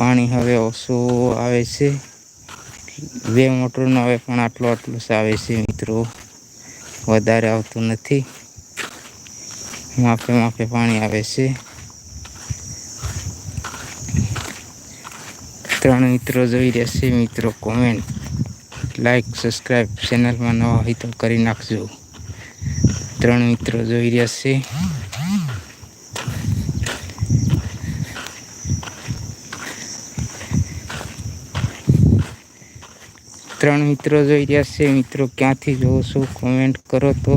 પાણી હવે ઓછું આવે છે. બે મોટરનો હવે પણ આટલો આટલો આવે છે મિત્રો. વધારે આવતું નથી. માપે માપે પાણી આવે છે. ત્રણ મિત્રો જોઈ રહ્યા છે મિત્રો કોમેન્ટ લાઈક સબસ્ક્રાઈબ ચેનલમાં નવા હોય તો કરી નાખજો. ત્રણ મિત્રો જોઈ રહ્યા છે. ત્રણ મિત્રો જોઈ રહ્યા છે, મિત્રો ક્યાંથી જોઉં છું કોમેન્ટ કરો તો.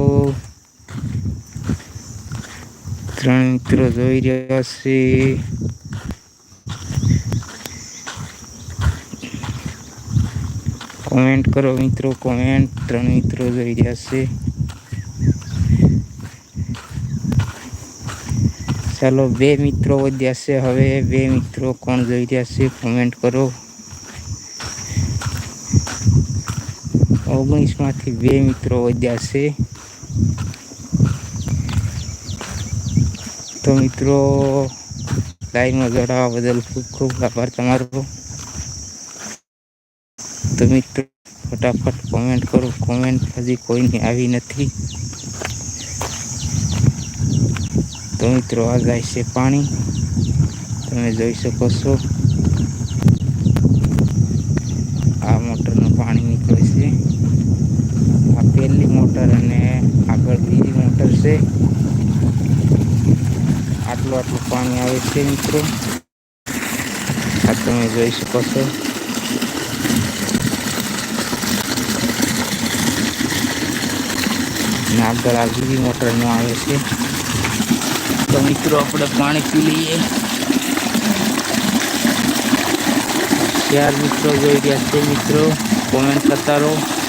ત્રણ મિત્રો જોઈ રહ્યા છે. કોમેન્ટ કરો મિત્રો કોમેન્ટ ત્રણ મિત્રો જોઈ રહ્યા છે. ચાલો બે મિત્રો વધ્યા છે, હવે બે મિત્રો કોણ જોઈ રહ્યા છે કોમેન્ટ કરો. ઓગણીસમાંથી બે મિત્રો વધ્યા છે. તો મિત્રો, લાઈનમાં જોડાવા બદલ ખૂબ ખૂબ આભાર તમારો. તો મિત્રો, ફટાફટ કોમેન્ટ કરો. કોમેન્ટ હજી કોઈની આવી નથી. તો મિત્રો, આ જાય છે પાણી. તમે જોઈ શકો છો આ મોટરનું પાણી નીકળે છે આ પહેલી મોટર અને આગળ બીજી મોટર છે. આટલું આટલું પાણી આવે છે મિત્રો. આ તમે જોઈ શકો છો. આગળ આ બીજી મોટરનું આવે છે. તો મિત્રો આપણે પાણી પી લઈએ. ચાર મિત્રો જોઈ રહ્યા છે મિત્રો. કોમેન્ટ કરતા રહો.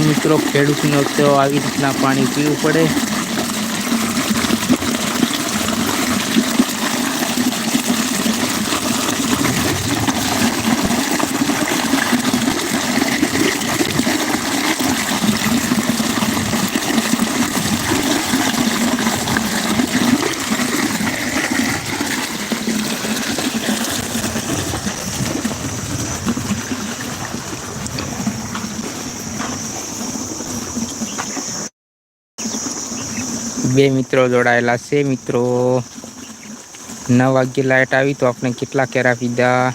મિત્રો ખેડૂતનો તો આવી રીતના પાણી પીવું પડે. બે મિત્રો જોડાયેલા છે. મિત્રો, નવ વાગ્યે લાઇટ આવી તો આપણે કેટલા કેરા પીધા?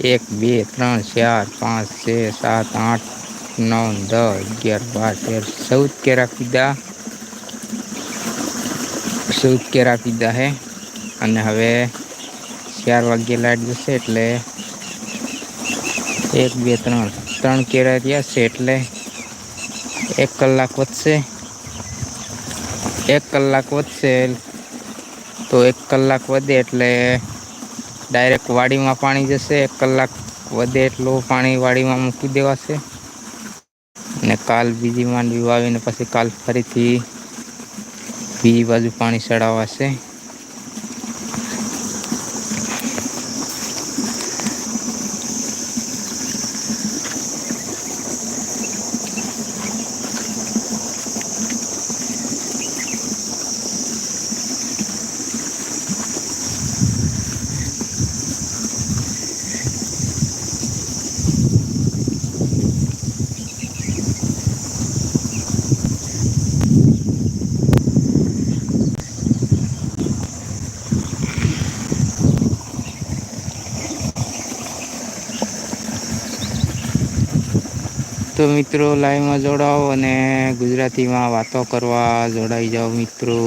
એક, બે, ત્રણ, ચાર, પાંચ, છ, સાત, આઠ, નવ, દસ, અગિયાર, બાર, તેર, ચૌદ કેરા પીધા. ચૌદ કેરા પીધા હે. અને હવે ચાર વાગ્યે લાઇટ જશે એટલે એક, બે, ત્રણ ત્રણ કેરા રહ્યા છે એટલે એક કલાક વધશે. એક કલાક વધશે. તો એક કલાક વધે એટલે ડાયરેક્ટ વાડીમાં પાણી જશે. એક કલાક વધે એટલું પાણી વાડીમાં મૂકી દેવાશે. અને કાલ બીજી માંડવી વાવીને પછી કાલ ફરીથી બીજી બાજુ પાણી ચડાવાશે તો મિત્રો લાઈવમાં જોડાઓ અને ગુજરાતીમાં વાતો કરવા જોડાઈ જાઓ મિત્રો.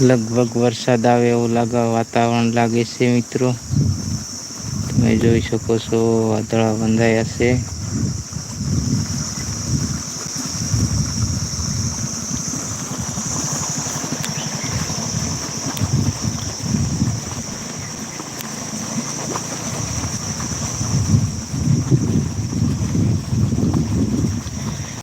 લગભગ વરસાદ આવે એવું લાગે, વાતાવરણ લાગે છે મિત્રો. તમે જોઈ શકો છો વાદળા બંધાયા છે.